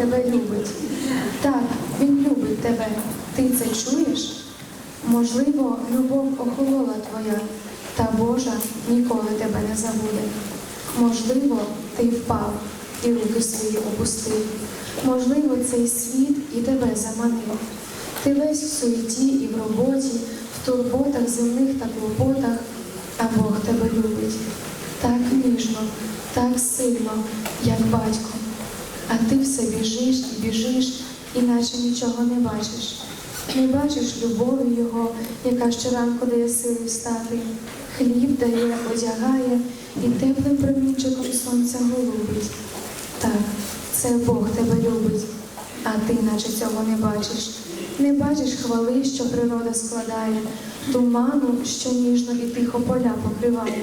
тебе любить. Так, Він любить тебе. Ти це чуєш? Можливо, любов охолола твоя, та Божа ніколи тебе не забуде. Можливо, ти впав і руки свої опустив. Можливо, цей світ і тебе заманив. Ти весь в суеті і в роботі, в турботах земних та клопотах, а Бог тебе любить так ніжно, так сильно, як батько. А ти все біжиш і біжиш, іначе нічого не бачиш. Не бачиш любові Його, яка щоранку дає сили встати, хліб дає, одягає і теплим промінчиком сонця голубить. Так, це Бог тебе любить, а ти наче цього не бачиш. Не бачиш хвали, що природа складає, туману, що ніжно і тихо поля покриває,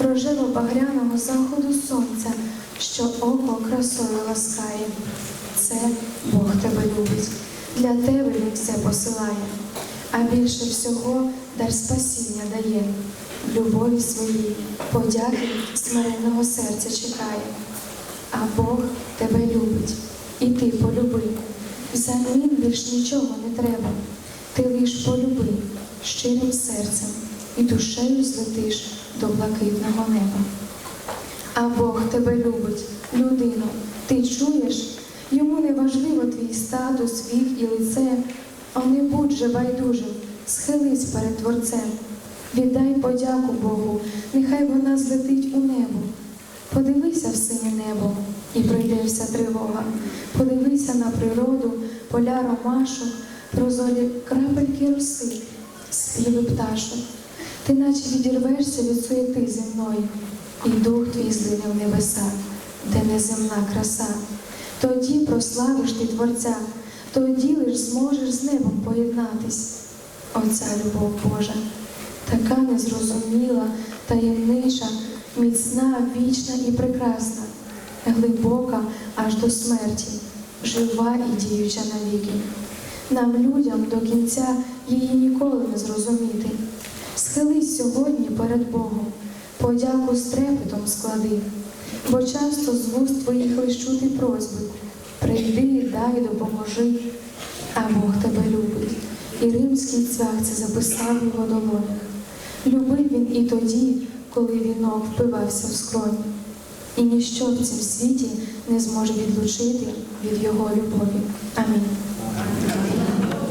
рожево-багряного заходу сонця, що око красою ласкає. Це Бог тебе любить, для тебе Він все посилає, а більше всього дар спасіння дає. Любові своїй, подяки смиренного серця чекає. А Бог тебе любить, і ти полюби. Взамін більш нічого не треба. Ти лиш полюби щирим серцем і душею злетиш до блакитного неба. А Бог тебе любить, людино, ти чуєш? Йому не важливо твій статус, вік і лице, а не будь же байдужим, схились перед Творцем. Віддай подяку Богу, нехай вона злетить у небо. Подивися в синє небо і пройде вся тривога. Подивися на природу, поля ромашок, прозорі крапельки роси, співи пташок. Ти наче відірвешся від суєти земної, і дух твій злине в небеса, де неземна краса. Тоді прославиш ти Творця, тоді лиш зможеш з небом поєднатись. Оця любов Божа, така незрозуміла, таємнича, міцна, вічна і прекрасна, глибока аж до смерті, жива і діюча навіки. Нам, людям, до кінця її ніколи не зрозуміти. Схились сьогодні перед Богом, подяку з трепетом склади, бо часто з вуст твоїх лиш чути просьби. Прийди, дай, допоможи, а Бог тебе любить. І римський цвях це записав його долонях. Любив він і тоді, коли вінок впивався в скроні. І ніщо в цім світі не зможе відлучити від його любові. Амінь.